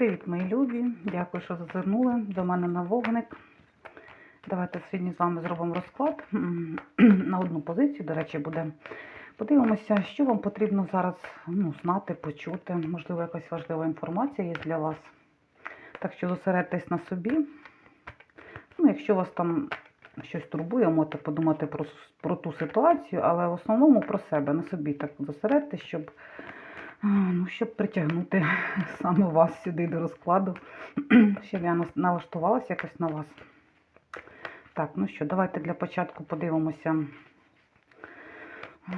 Привіт, мої любі! Дякую, що зазирнули до мене на вогник. Давайте сьогодні з вами зробимо розклад на одну позицію. До речі, буде. Подивимося, що вам потрібно зараз ну, знати, почути. Можливо, якась важлива інформація є для вас. Так що зосередьтесь на собі. Ну, якщо вас там щось турбує, можете подумати про, про ту ситуацію, але в основному про себе, на собі так зосередьтесь, щоб, ну, щоб притягнути саме вас сюди до розкладу, щоб я налаштувалася якось на вас. Так, ну що, давайте для початку подивимося.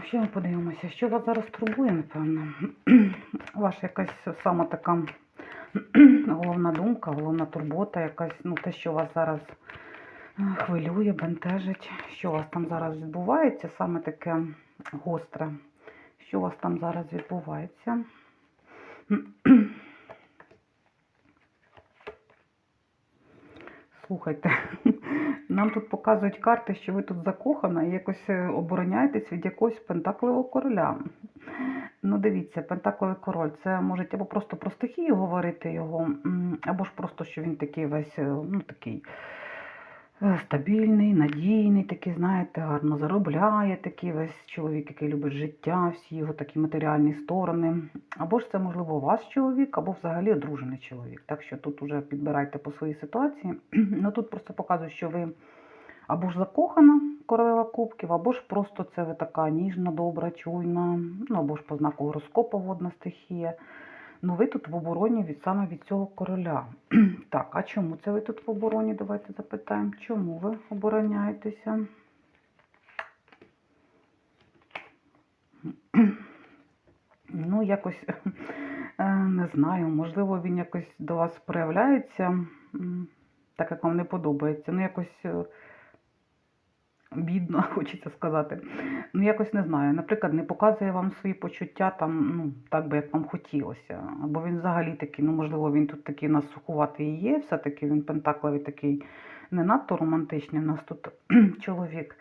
Що ми подивимося? Що вас зараз турбує, напевно? Ваша якась сама така головна думка, головна турбота, якась, ну, те, що вас зараз е, хвилює, бентежить. Що у вас там зараз відбувається, саме таке гостре. Що у вас там зараз відбувається? Слухайте, нам тут показують карти, що ви тут закохана і якось е, обороняєтесь від якогось пентакливого короля. Ну, дивіться, пентакливий король це можуть або просто про стихію говорити його, або ж просто, що він такий весь, е, ну такий стабільний, надійний, такий, знаєте, гарно заробляє, такий весь чоловік, який любить життя, всі його такі матеріальні сторони. Або ж це, можливо, ваш чоловік, або взагалі одружений чоловік. Так що тут уже підбирайте по своїй ситуації. Ну тут просто показую, що ви або ж закохана королева кубків, або ж просто це ви така ніжна, добра, чуйна, ну або ж по знаку гороскопа водна стихія. Ну, ви тут в обороні від саме від цього короля. так, а чому це ви тут в обороні? Давайте запитаємо. Чому ви обороняєтеся? ну, якось е, не знаю, можливо, він якось до вас проявляється, так як вам не подобається. Ну, якось. Бідно, хочеться сказати. Ну, якось не знаю. Наприклад, не показує вам свої почуття там, ну, так би, як вам хотілося. Або він взагалі такий, ну, можливо, він тут такий у нас сухуватий і є, все-таки він пентакловий такий не надто романтичний. У нас тут чоловік.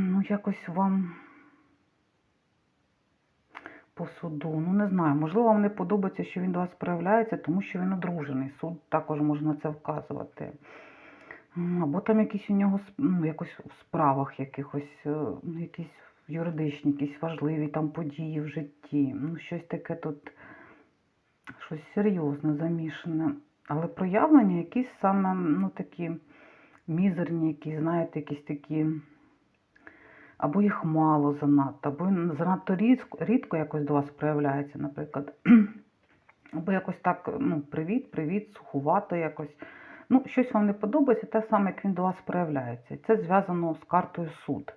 Ну, якось вам по суду. Ну, не знаю. Можливо, вам не подобається, що він до вас проявляється, тому що він одружений. Суд також може на це вказувати. Або там якісь у нього ну, якось в справах якихось, е, якісь юридичні, якісь важливі там події в житті. Ну, щось таке тут, щось серйозне замішане. Але проявлення якісь саме, ну, такі мізерні, якісь, знаєте, якісь такі. Або їх мало занадто, або занадто рідко, рідко якось до вас проявляється, наприклад. Або якось так, ну, привіт, привіт, сухувато якось. Ну, щось вам не подобається, те саме, як він до вас проявляється. І це зв'язано з картою суд.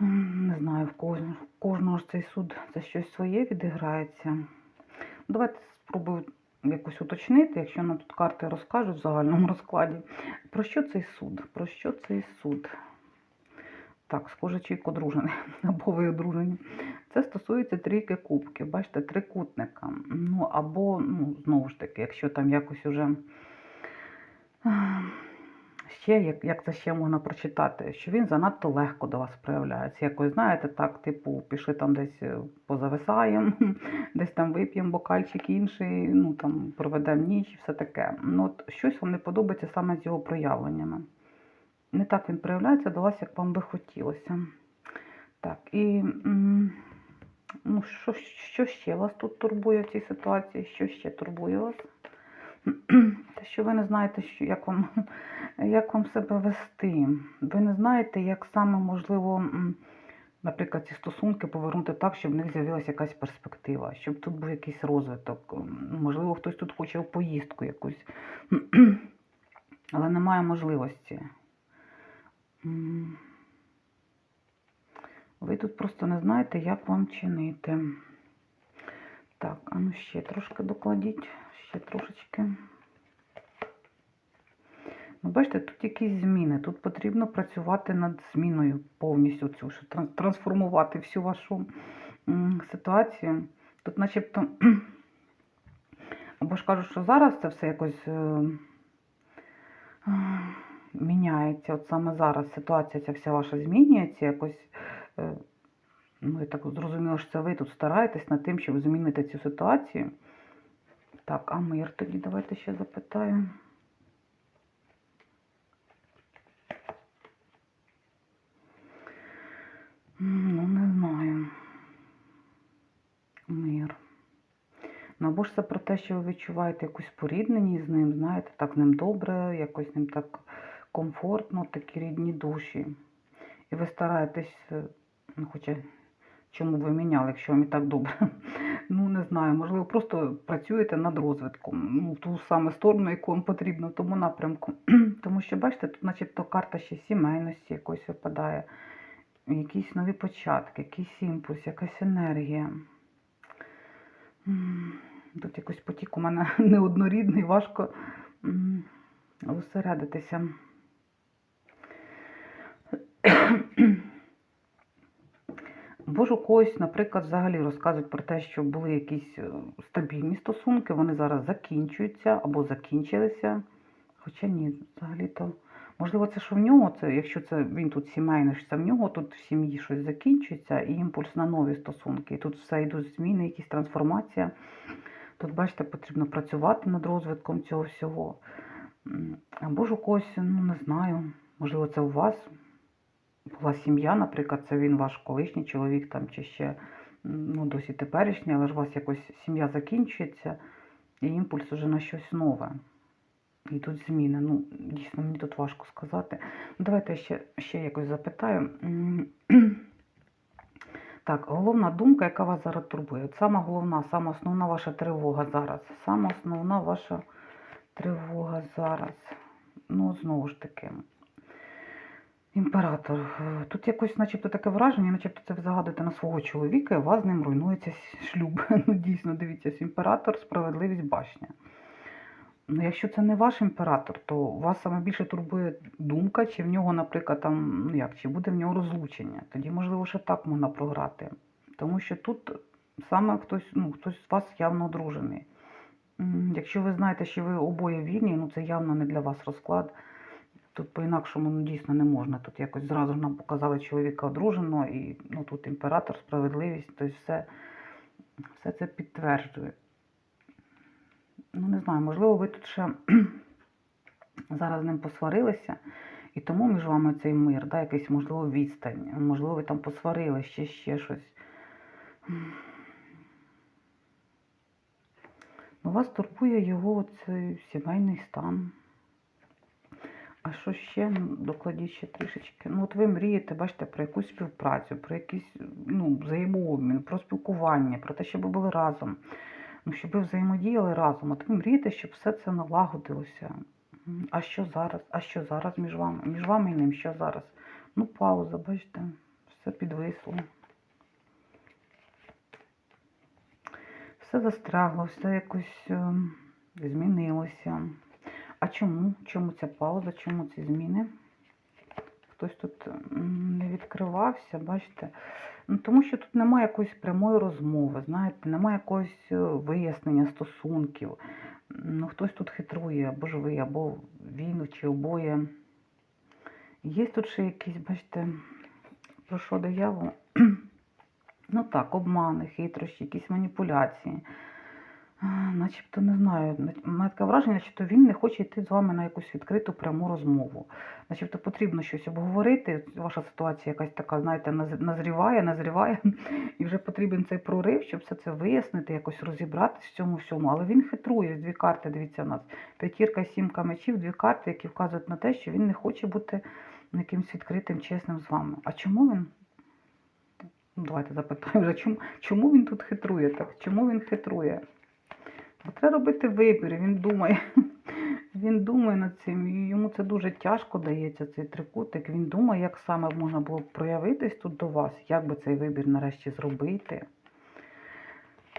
Не знаю, в кожного, в кожного ж цей суд це щось своє відіграється. Давайте спробую якось уточнити, якщо нам тут карти розкажуть в загальному розкладі. Про що цей суд? Про що цей суд? Так, схоже, чоловік одружений, або ви одружені. Це стосується трійки кубків, бачите, трикутника. Ну, або, ну, знову ж таки, якщо там якось уже ще, як, як це ще можна прочитати, що він занадто легко до вас проявляється. Якось, знаєте, так, типу, пішли там десь е, позависаємо, десь там вип'ємо бокальчик інший, ну там проведемо ніч і все таке. Ну, от щось вам не подобається саме з його проявленнями. Не так він проявляється до вас, як вам би хотілося. Так, і ну, що, що ще вас тут турбує в цій ситуації? Що ще турбує вас? Те, що ви не знаєте, що, як, вам, як вам себе вести. Ви не знаєте, як саме можливо, наприклад, ці стосунки повернути так, щоб в них з'явилася якась перспектива, щоб тут був якийсь розвиток. Можливо, хтось тут хоче в поїздку якусь, але немає можливості. Ви тут просто не знаєте, як вам чинити. Так, а ну ще трошки докладіть, ще трошечки. Ну, бачите, тут якісь зміни. Тут потрібно працювати над зміною повністю цю, щоб трансформувати всю вашу ситуацію. Тут начебто, або ж кажуть, що зараз це все якось е, е, міняється. От саме зараз ситуація ця вся ваша змінюється, якось. е, Ну, я так зрозуміла, що це ви тут стараєтесь над тим, щоб змінити цю ситуацію. Так, а мир тоді давайте ще запитаю. Ну, не знаю. Мир. Ну, або ж це про те, що ви відчуваєте якусь порідненість з ним, знаєте, так ним добре, якось ним так комфортно, такі рідні душі. І ви стараєтесь, е, ну, хоча чому б ви міняли, якщо вам і так добре. Ну, не знаю, можливо, просто працюєте над розвитком, ну, в ту саме сторону, яку вам потрібно, в тому напрямку. Тому що, бачите, тут начебто карта ще сімейності якось випадає, якісь нові початки, якийсь імпульс, якась енергія. Тут якось потік у мене неоднорідний, важко зосередитися. Бо ж у когось, наприклад, взагалі розказують про те, що були якісь е, стабільні стосунки, вони зараз закінчуються або закінчилися. Хоча ні, взагалі-то, можливо, це що в нього, це, якщо це він тут сімейний, що це в нього тут в сім'ї щось закінчується і імпульс на нові стосунки. І тут все йдуть зміни, якісь трансформація. Тут, бачите, потрібно працювати над розвитком цього всього. Або ж у когось, ну не знаю, можливо, це у вас була сім'я, наприклад, це він ваш колишній чоловік там чи ще ну, досі теперішній, але ж у вас якось сім'я закінчується, і імпульс уже на щось нове. І тут зміни. Ну, дійсно, мені тут важко сказати. Ну, давайте я ще, ще якось запитаю. Так, головна думка, яка вас зараз турбує. От Сама головна, сама основна ваша тривога зараз. Сама основна ваша тривога зараз. Ну, знову ж таки. Імператор. Е, Тут якось, начебто, таке враження, начебто це ви загадуєте на свого чоловіка, і у вас з ним руйнується шлюб. Ну, дійсно, дивіться, імператор, справедливість, башня. Ну, якщо це не ваш імператор, то вас саме більше турбує думка, чи в нього, наприклад, там, ну як, чи буде в нього розлучення. Тоді, можливо, ще так можна програти. Тому що тут саме хтось, ну, хтось з вас явно одружений. Якщо ви знаєте, що ви обоє вільні, ну це явно не для вас розклад. Тут по-інакшому ну, дійсно не можна. Тут якось зразу ж нам показали чоловіка одруженого, і ну, тут імператор, справедливість, тобто все, все це підтверджує. Ну, не знаю, можливо, ви тут ще зараз з ним посварилися, і тому між вами цей мир, да, якийсь, можливо, відстань, можливо, ви там посварили, ще ще щось. Ну, вас турбує його цей сімейний стан. А що ще? Ну, докладіть ще трішечки. Ну, от ви мрієте, бачите, про якусь співпрацю, про якийсь ну, взаємообмін, про спілкування, про те, щоб ви були разом. Ну, щоб ви взаємодіяли разом. От ви мрієте, щоб все це налагодилося. А що зараз? А що зараз між вами? Між вами і ним, що зараз? Ну, пауза, бачите, все підвисло. Все застрягло, все якось е, змінилося. Чому? Чому ця пауза? Чому ці зміни? Хтось тут не відкривався, бачите? Ну, тому що тут немає якоїсь прямої розмови, знаєте, немає якогось е, вияснення стосунків. Ну, хтось тут хитрує, або ж ви, або він, чи обоє. Є тут ще якісь, бачите, про що диявол? Ну так, обмани, хитрощі, якісь маніпуляції. Начебто не знаю. Мене таке враження, начебто він не хоче йти з вами на якусь відкриту пряму розмову. Начебто потрібно щось обговорити. Ваша ситуація якась така, знаєте, назріває, назріває, і вже потрібен цей прорив, щоб все це вияснити, якось розібратися в цьому всьому. Але він хитрує дві карти. Дивіться нас п'ятірка, і сімка мечів, дві карти, які вказують на те, що він не хоче бути якимось відкритим, чесним з вами. А чому він? Ну, давайте запитаємо чому, чому він тут хитрує так? Чому він хитрує? Треба робити вибір, він думає. Він думає над цим, і йому це дуже тяжко дається, цей трикутик. Він думає, як саме можна було б проявитись тут до вас, як би цей вибір нарешті зробити,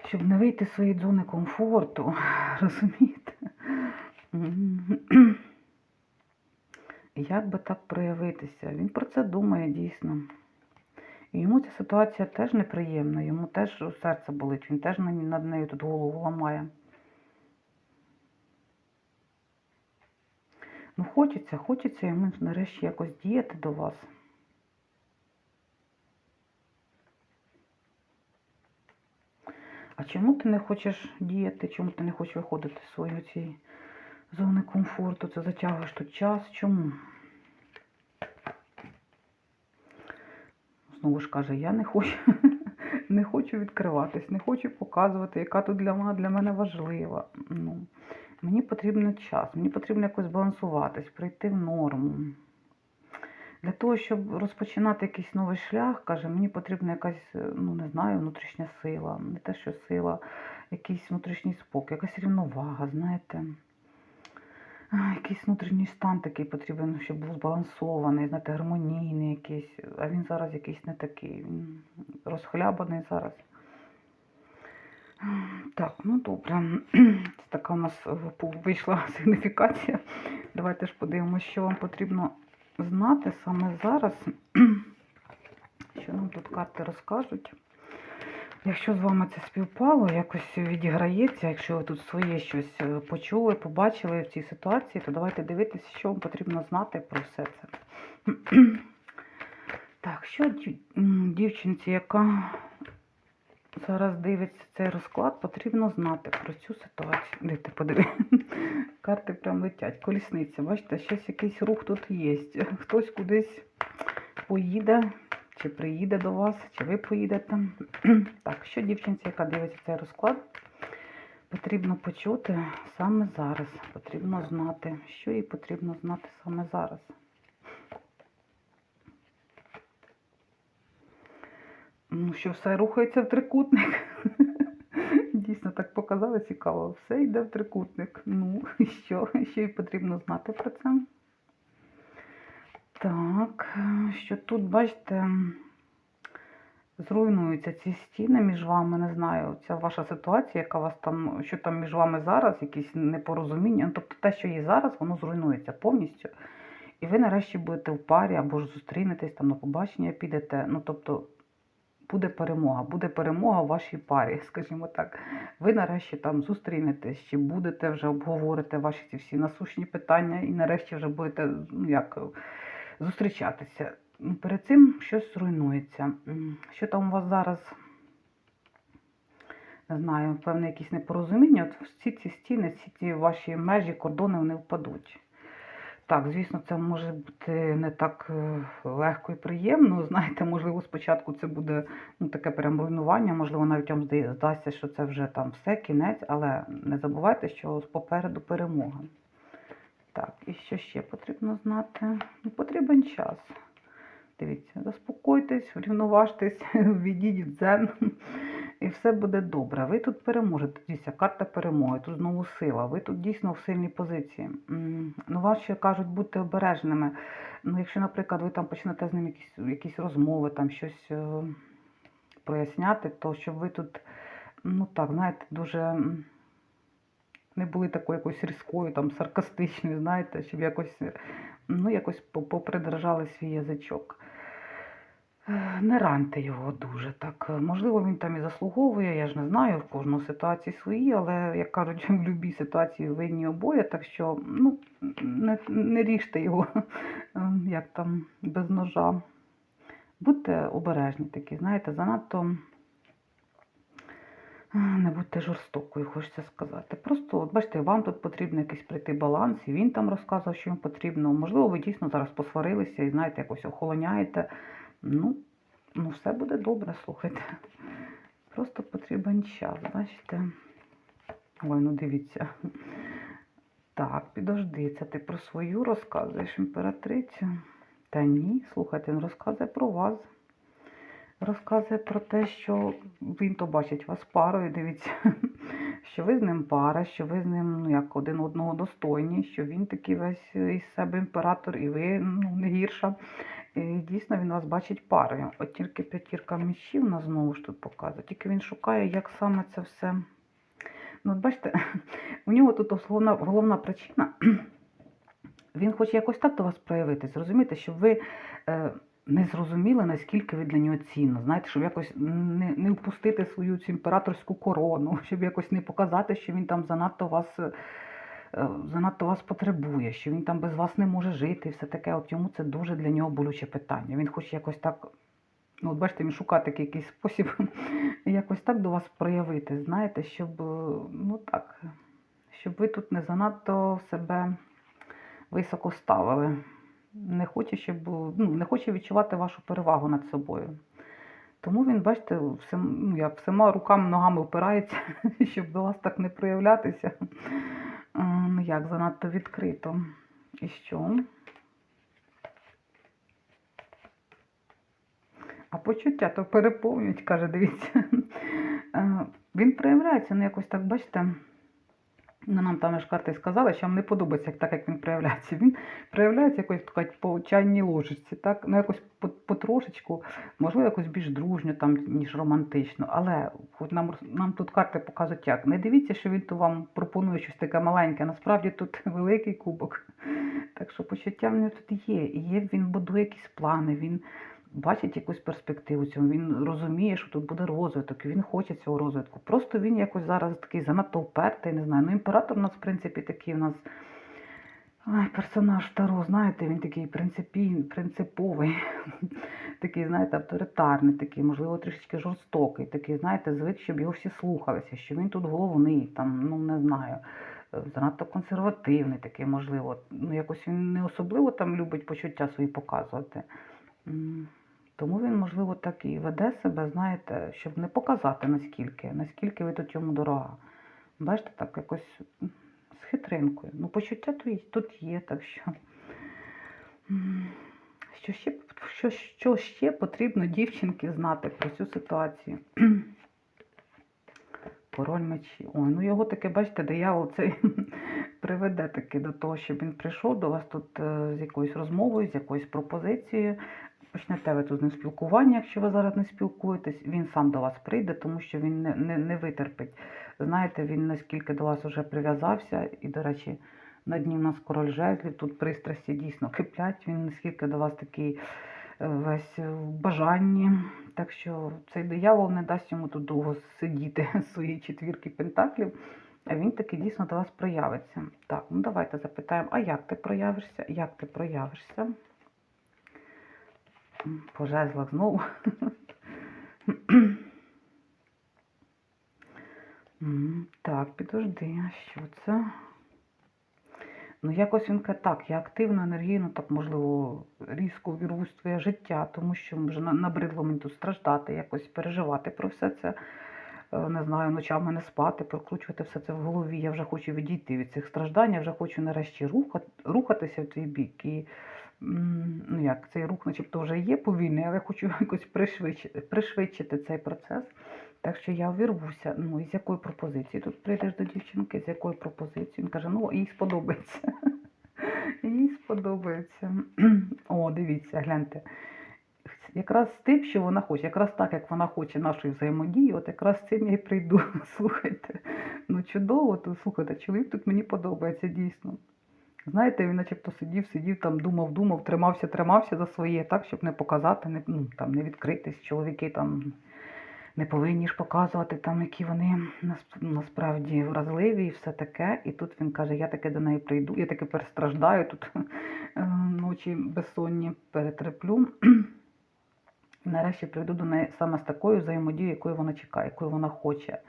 щоб не вийти з своєї зони комфорту, розумієте? Як би так проявитися? Він про це думає дійсно. І йому ця ситуація теж неприємна, йому теж серце болить, він теж над нею тут голову ламає. Ну, хочеться, хочеться йому нарешті якось діяти до вас. А чому ти не хочеш діяти? Чому ти не хочеш виходити з своєї цієї зони комфорту? Це затягуєш тут час. Чому? Знову ж каже, я не хочу, не хочу відкриватись, не хочу показувати, яка тут для мене, для мене важлива. Ну, мені потрібен час, мені потрібно якось балансуватись, прийти в норму. Для того, щоб розпочинати якийсь новий шлях, каже, мені потрібна якась, е, ну не знаю, внутрішня сила, не те, що сила, якийсь внутрішній спокій, якась рівновага, знаєте. Якийсь внутрішній стан такий потрібен, щоб був збалансований, знаєте, гармонійний якийсь. А він зараз якийсь не такий. Він розхлябаний зараз. Так, ну добре. Це така у нас е, вийшла сигніфікація. Давайте ж подивимося, що вам потрібно знати саме зараз, що нам тут карти розкажуть. Якщо з вами це співпало, якось відіграється, якщо ви тут своє щось е, почули, побачили в цій ситуації, то давайте дивитися, що вам потрібно знати про все це. Так, що дівчинці, яка зараз дивиться цей розклад, потрібно знати про цю ситуацію. Дивіться, подиви. Карти прям летять. Колісниця, бачите, щось якийсь рух тут є. Хтось кудись поїде, чи приїде до вас, чи ви поїдете. Так, що дівчинці, яка дивиться цей розклад, потрібно почути саме зараз. Потрібно знати, що їй потрібно знати саме зараз. Ну, що все рухається в трикутник. Дійсно, так показали цікаво. Все йде в трикутник. Ну, і що? Що їй потрібно знати про це? Так, що тут, бачите, зруйнуються ці стіни між вами, не знаю, ця ваша ситуація, яка вас там, що там між вами зараз, якісь непорозуміння. Ну, тобто те, що є зараз, воно зруйнується повністю. І ви нарешті будете в парі або ж зустрінетесь там на побачення, підете. Ну, тобто, буде перемога, буде перемога в вашій парі, скажімо так. Ви нарешті там зустрінетесь, чи будете вже обговорити ваші ці всі насущні питання, і нарешті вже будете ну, як, зустрічатися. Ну, Перед цим щось зруйнується. Що там у вас зараз? Не знаю, певне, якісь непорозуміння. От всі ці стіни, всі ці ваші межі, кордони вони впадуть. Так, звісно, це може бути не так е, легко і приємно. Знаєте, можливо, спочатку це буде ну, таке прям руйнування, можливо, навіть вам здасться, що це вже там все, кінець, але не забувайте, що попереду перемога. Так, і що ще потрібно знати? Ну, потрібен час. Дивіться, заспокойтесь, врівноважтесь, введіть дзен, і все буде добре. Ви тут переможете. Дивіться, карта перемоги, тут знову сила. Ви тут дійсно в сильній позиції. Ну, вас ще кажуть, будьте обережними. Ну, якщо, наприклад, ви там почнете з ним якісь, якісь розмови, там щось е, проясняти, то щоб ви тут, ну так, знаєте, дуже не були такою якоюсь різкою, там, саркастичною, знаєте, щоб якось, ну, якось попридержали свій язичок. Не раньте його дуже так. Можливо, він там і заслуговує, я ж не знаю, в кожного ситуації свої, але, як кажуть, в будь-якій ситуації винні обоє, так що ну, не, не ріжте його, е, як там, без ножа. Будьте обережні такі, знаєте, занадто е, не будьте жорстокою, хочеться сказати. Просто, от бачите, вам тут потрібно якийсь прийти баланс, і він там розказував, що їм потрібно. Можливо, ви дійсно зараз посварилися і, знаєте, якось охолоняєте. Ну, ну все буде добре, слухайте. Просто потрібен час, бачите? Ой, ну дивіться. Так, підожди, це ти про свою розказуєш імператрицю? Та ні, слухайте, він розказує про вас. Розказує про те, що він то бачить вас парою, дивіться, що ви з ним пара, що ви з ним ну, як один одного достойні, що він такий весь із себе імператор, і ви ну, не гірша. І дійсно він вас бачить парою. От тільки п'ятірка мечів нас знову ж тут показує. Тільки він шукає, як саме це все. Ну, от бачите, у нього тут головна, головна причина. Він хоче якось так до вас проявитись, зрозумієте, щоб ви е, не зрозуміли, наскільки ви для нього цінно. Знаєте, щоб якось не, не впустити свою цю імператорську корону, щоб якось не показати, що він там занадто вас. е, Занадто вас потребує, що він там без вас не може жити, і все таке. От йому це дуже для нього болюче питання. Він хоче якось так Ну, от бачите, він шукає якийсь спосіб якось так до вас проявити, знаєте, щоб, е, ну так, щоб ви тут не занадто себе високо ставили. Не хоче, щоб, ну, не хоче відчувати вашу перевагу над собою. Тому він, бачите, всім, ну, як всіма руками, ногами впирається, щоб до вас так не проявлятися. Е, Ну, як, занадто відкрито. І що? А почуття то переповнюють, каже, дивіться. Е, Він проявляється, ну якось так, бачите, ну, нам там ж карти сказали, що вам не подобається так, як він проявляється. Він проявляється якось так, по чайній ложечці, так? Ну якось потрошечку, можливо, якось більш дружньо, там, ніж романтично. Але хоч нам, нам тут карти показують як. Не дивіться, що він то вам пропонує щось таке маленьке. Насправді тут великий кубок. Так що почуття в нього тут є. І є, він будує якісь плани, він бачить якусь перспективу цьому, він розуміє, що тут буде розвиток, він хоче цього розвитку. Просто він якось зараз такий занадто впертий, не знаю. Ну, імператор у нас, в принципі, такий у нас ай, персонаж Таро, знаєте, він такий принципі, принциповий, такий, знаєте, авторитарний, такий, можливо, трішечки жорстокий, такий, знаєте, звик, щоб його всі слухалися, що він тут головний, там, ну не знаю. е, Занадто консервативний такий, можливо. Ну, якось він не особливо там любить почуття свої показувати. Тому він, можливо, так і веде себе, знаєте, щоб не показати наскільки, наскільки ви тут йому дорога. Бачите, так якось з хитринкою. Ну, почуття тут є, так що. Що ще, що, що ще потрібно дівчинки знати про цю ситуацію? Король мечі. Ой, ну його таке, бачите, диявол цей приведе таки до того, щоб він прийшов до вас тут е, з якоюсь розмовою, з якоюсь пропозицією. Почнете ви тут ним спілкування, якщо ви зараз не спілкуєтесь, він сам до вас прийде, тому що він не, не, не витерпить. Знаєте, він наскільки до вас вже прив'язався, і, до речі, на дні в нас король жезлів, тут пристрасті дійсно киплять, він наскільки до вас такий е, весь в бажанні. Так що цей диявол не дасть йому тут довго сидіти з своєї четвірки пентаклів, а він таки дійсно до вас проявиться. Так, ну давайте запитаємо, а як ти проявишся? Як ти проявишся? М, По жезлах знову. Так, підожди, а що це? Ну, якось він каже, так, я активно, енергійно, так, можливо, різко вірвусь в твоє життя, тому що вже набридло мені тут страждати, якось переживати про все це. Е, Не знаю, ночами не спати, прокручувати все це в голові. Я вже хочу відійти від цих страждань, я вже хочу нарешті рухати, рухатися в твій бік. І ну як, цей рух, начебто, вже є повільний, але хочу якось пришвидшити, пришвидшити цей процес. Так що я увірвуся. Ну, і з якої пропозиції? Тут прийдеш до дівчинки, з якої пропозиції? Він каже, ну, їй сподобається. Їй сподобається. О, дивіться, гляньте. Якраз з тим, що вона хоче, якраз так, як вона хоче нашої взаємодії, от якраз з цим я й прийду. Слухайте. Ну, чудово, то слухайте, чоловік тут мені подобається дійсно. Знаєте, він начебто сидів, сидів, там, думав, думав, тримався, тримався за своє, так, щоб не показати, не, ну, там, не відкритись. Чоловіки там не повинні ж показувати, там, які вони нас- насправді вразливі і все таке. І тут він каже, я таки до неї прийду, я таки перестраждаю тут е, ночі безсонні перетреплю. Нарешті прийду до неї саме з такою взаємодією, якою вона чекає, якою вона хоче.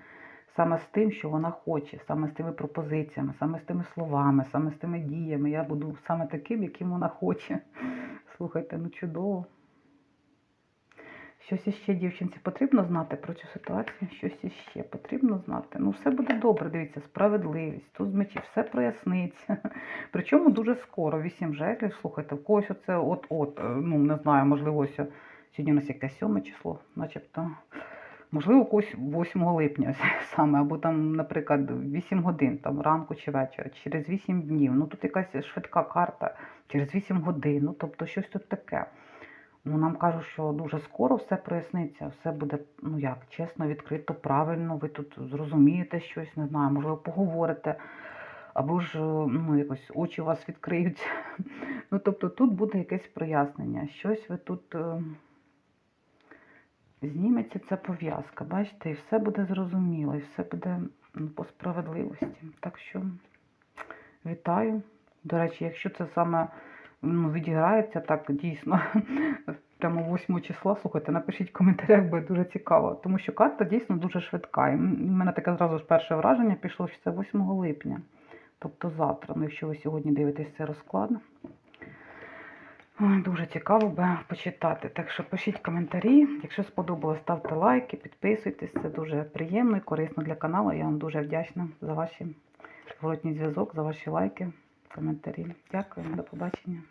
Саме з тим, що вона хоче, саме з тими пропозиціями, саме з тими словами, саме з тими діями. Я буду саме таким, яким вона хоче. Слухайте, ну чудово. Щось іще дівчинці потрібно знати про цю ситуацію, щось іще потрібно знати. Ну, все буде добре, дивіться, справедливість, тут з мечів, все проясниться. Причому дуже скоро, вісім жезлів, слухайте, в когось оце от-от, е, ну, не знаю, можливо, ось сьогодні у нас якесь сьоме число, начебто. Можливо, когось 8 липня саме, або там, наприклад, 8 годин, там ранку чи вечора, через 8 днів. Ну тут якась швидка карта, через 8 годин, ну тобто щось тут таке. Ну, нам кажуть, що дуже скоро все проясниться, все буде, ну як, чесно, відкрито, правильно, ви тут зрозумієте щось, не знаю, можливо, поговорите, або ж ну, якось очі у вас відкриються. Ну, тобто тут буде якесь прояснення. Щось ви тут е, зніметься ця пов'язка, бачите, і все буде зрозуміло, і все буде ну, по справедливості. Так що вітаю. До речі, якщо це саме ну, відіграється так дійсно прямо 8 числа. Слухайте, напишіть в коментарях, буде дуже цікаво. Тому що карта дійсно дуже швидка. І в мене таке зразу ж перше враження пішло, що це 8 липня. Тобто завтра. Ну, якщо ви сьогодні дивитесь цей розклад. Дуже цікаво би почитати. Так що пишіть коментарі. Якщо сподобалось, ставте лайки, підписуйтесь. Це дуже приємно і корисно для каналу. Я вам дуже вдячна за ваші зворотній зв'язок, за ваші лайки, коментарі. Дякую, до побачення.